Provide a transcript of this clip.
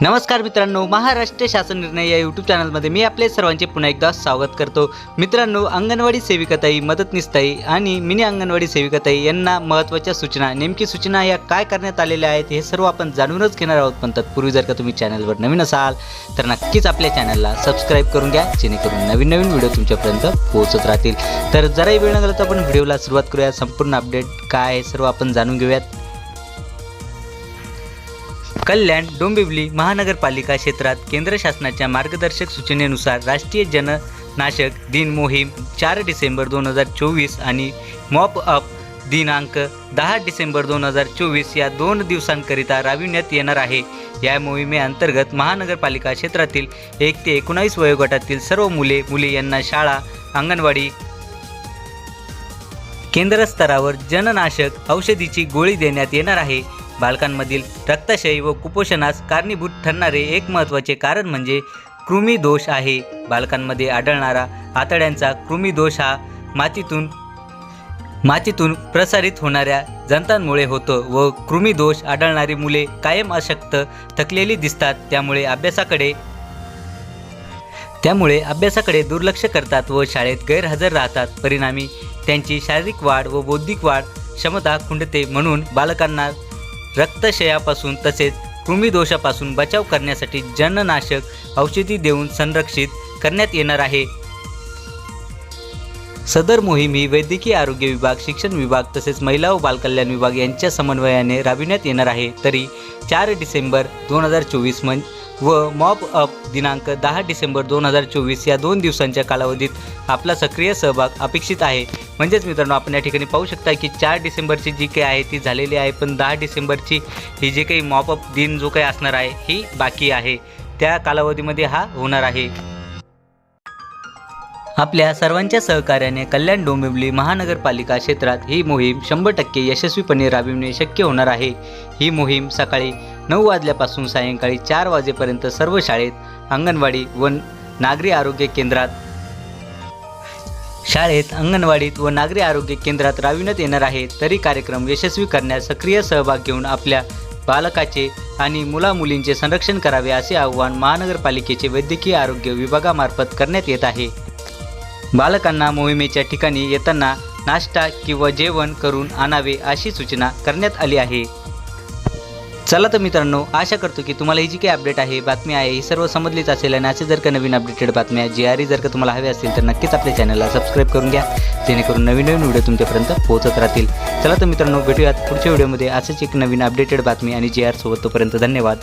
नमस्कार मित्रांनो महाराष्ट्र शासन निर्णय या यूट्यूब चॅनलमध्ये मी आपले सर्वांचे पुन्हा एकदा स्वागत करतो. मित्रांनो अंगणवाडी सेविकाताई मदतनीसताई आणि मिनी अंगणवाडी सेविकाताई यांना महत्त्वाच्या सूचना नेमकी सूचना या काय करण्यात आलेल्या आहेत हे सर्व आपण जाणूनच घेणार आहोत. पण तत्पूर्वी जर का तुम्ही चॅनलवर नवीन असाल तर नक्कीच आपल्या चॅनलला सबस्क्राईब करून घ्या जेणेकरून नवीन नवीन व्हिडिओ तुमच्यापर्यंत पोहोचत राहतील. तर जराही वेळ लागला तर आपण व्हिडिओला सुरुवात करूया. संपूर्ण अपडेट काय आहे सर्व आपण जाणून घेऊयात. कल्याण डोंबिवली महानगरपालिका क्षेत्रात केंद्र शासनाच्या मार्गदर्शक सूचनेनुसार राष्ट्रीय जननाशक दिन मोहीम चार डिसेंबर दोन हजार चोवीस आणि मॉप अप दिनांक दहा डिसेंबर दोन हजार चोवीस या दोन दिवसांकरिता राबविण्यात येणार आहे. या मोहिमेअंतर्गत महानगरपालिका क्षेत्रातील एक ते एकोणावीस वयोगटातील सर्व मुले मुली यांना शाळा अंगणवाडी केंद्र स्तरावर जननाशक औषधीची गोळी देण्यात येणार आहे. बालकांमधील रक्तशाही व कुपोषणास कारणीभूत ठरणारे एक महत्त्वाचे कारण म्हणजे कृमी दोष आहे. बालकांमध्ये आढळणारा आतड्यांचा कृमी दोष हा मातीतून मातीतून प्रसारित होणाऱ्या जंतांमुळे होतो व कृमी दोष आढळणारी मुले कायम अशक्त थकलेली दिसतात त्यामुळे अभ्यासाकडे त्यामुळे अभ्यासाकडे दुर्लक्ष करतात व शाळेत गैरहजर राहतात. परिणामी त्यांची शारीरिक वाढ व बौद्धिक वाढ क्षमता खुंडते म्हणून बालकांना रक्तक्षयापासून तसेच कृमिदोषापासून बचाव करण्यासाठी जननाशक औषधी देऊन संरक्षित करण्यात येणार आहे. सदर मोहीम ही वैद्यकीय आरोग्य विभाग शिक्षण विभाग तसेच महिला व बालकल्याण विभाग यांच्या समन्वयाने राबविण्यात येणार आहे. तरी चार डिसेंबर दोन हजार चोवीस म्हणजे व मॉप अप दिनांक दहा डिसेंबर दोन हजार चोवीस या दोन दिवसांच्या कालावधीत आपला सक्रिय सहभाग अपेक्षित आहे. म्हणजेच मित्रांनो आपण या ठिकाणी पाहू शकता की चार डिसेंबरची जी काही आहे ती झालेली आहे पण दहा डिसेंबरची ही जे काही मॉप अप दिन जो काही असणार आहे ही बाकी आहे. त्या कालावधीमध्ये हा होणार आहे. आपल्या सर्वांच्या सहकार्याने कल्याण डोंबिवली महानगरपालिका क्षेत्रात ही मोहीम शंभर टक्के यशस्वीपणे राबविणे शक्य होणार आहे. ही मोहीम सकाळी नऊ वाजल्यापासून सायंकाळी चार वाजेपर्यंत सर्व शाळेत अंगणवाडी व नागरी आरोग्य केंद्रात शाळेत अंगणवाडीत व नागरी आरोग्य केंद्रात राबविण्यात येणार आहे. तरी कार्यक्रम यशस्वी करण्यास सक्रिय सहभाग घेऊन आपल्या बालकाचे आणि मुलामुलींचे संरक्षण करावे असे आवाहन महानगरपालिकेचे वैद्यकीय आरोग्य विभागामार्फत करण्यात येत आहे. बालकांना मोहिमेच्या ठिकाणी येताना नाश्ता किंवा जेवण करून आणावे अशी सूचना करण्यात आली आहे. चला तर मित्रांनो आशा करतो की तुम्हाला ही जी काही अपडेट आहे बातमी आहे ही सर्व समजलीच असेल आणि असे जर का नवीन अपडेटेड बातम्या जी आर जर का तुम्हाला हवे असतील तर नक्कीच आपल्या चॅनलला सबस्क्राईब करून घ्या. जेणेकरून नवीन नवीन व्हिडिओ तुमच्यापर्यंत पोहोचत राहतील. चला तर मित्रांनो भेटूयात पुढच्या व्हिडिओमध्ये असंच एक नवीन अपडेटेड बातमी आणि जी आर सोबत तोपर्यंत धन्यवाद.